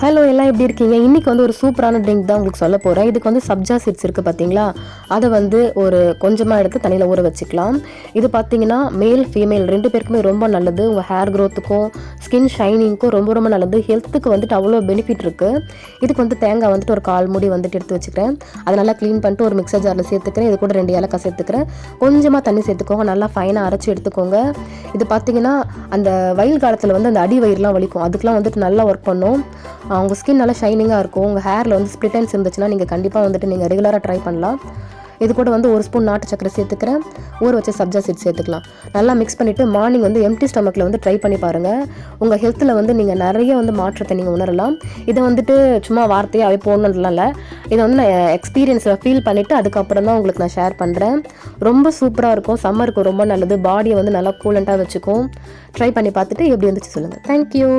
Hello எல்லாம் எப்படி இருக்கீங்க? இன்னைக்கு வந்து ஒரு சூப்பரான ட்ரிங்க் தான் உங்களுக்கு சொல்ல போகிறேன் இதுக்கு வந்து சப்ஜா சீட்ஸ் இருக்குது பார்த்தீங்களா அதை வந்து ஒரு கொஞ்சமாக எடுத்து தண்ணியில் ஊற வச்சுக்கலாம். இது பார்த்தீங்கன்னா மேல் ஃபீமேல் ரெண்டு பேருக்குமே ரொம்ப நல்லது. உங்கள் ஹேர் க்ரோத்துக்கும் ஸ்கின் ஷைனிங்க்கும் ரொம்ப ரொம்ப நல்லது. ஹெல்த்துக்கு வந்துட்டு அவ்வளோ பெனிஃபிட் இருக்குது இதுக்கு வந்து தேங்காய் வந்துட்டு ஒரு கால் மூடி வந்துட்டு எடுத்து வச்சுக்கிறேன். அதை நல்லா க்ளீன் பண்ணிட்டு ஒரு மிக்சர் ஜாரில் சேர்த்துக்கிறேன். இது கூட ரெண்டு ஏலக்காய் சேர்த்துக்கிறேன். கொஞ்சமாக தண்ணி சேர்த்துக்கோங்க. நல்லா ஃபைனாக அரைச்சி எடுத்துக்கோங்க. இது பார்த்தீங்கன்னா அந்த வயல் காலத்தில் வந்து அந்த அடி வயிறுலாம் வலிக்கும். அதுக்கெலாம் வந்துட்டு நல்லா ஒர்க் பண்ணும். உங்கள் ஸ்கின் நல்லா ஷைனிங்காக இருக்கும். உங்கள் ஹேரில் வந்து ஸ்ப்ளிட்டன்ஸ் இருந்துச்சுன்னா நீங்கள் கண்டிப்பாக வந்துட்டு நீங்கள் ரெகுலராக ட்ரை பண்ணலாம். இது கூட வந்து ஒரு ஸ்பூன் நாட்டு சக்கரை சேர்த்துக்கிறேன். ஊற வச்ச சப்ஜா சீட் சேர்த்துக்கலாம். நல்லா மிக்ஸ் பண்ணிவிட்டு மார்னிங் வந்து எம்டி ஸ்டமக்கில் வந்து ட்ரை பண்ணி பாருங்கள் உங்கள் ஹெல்த்தில் வந்து நீங்கள் நிறைய வந்து மாற்றத்தை நீங்கள் உணரலாம். இதை வந்துட்டு சும்மா வார்த்தையாகவே போடணுன்றலாம் இல்லை. இதை வந்து நான் எக்ஸ்பீரியன்ஸில் ஃபீல் பண்ணிவிட்டு அதுக்கப்புறம் தான் உங்களுக்கு நான் ஷேர் பண்ணுறேன் ரொம்ப சூப்பராக இருக்கும். சம்மருக்கு ரொம்ப நல்லது. பாடியை வந்து நல்லா கூலண்ட்டாக வச்சுக்கும். ட்ரை பண்ணி பார்த்துட்டு எப்படி இருந்துச்சு சொல்லுங்கள் தேங்க்யூ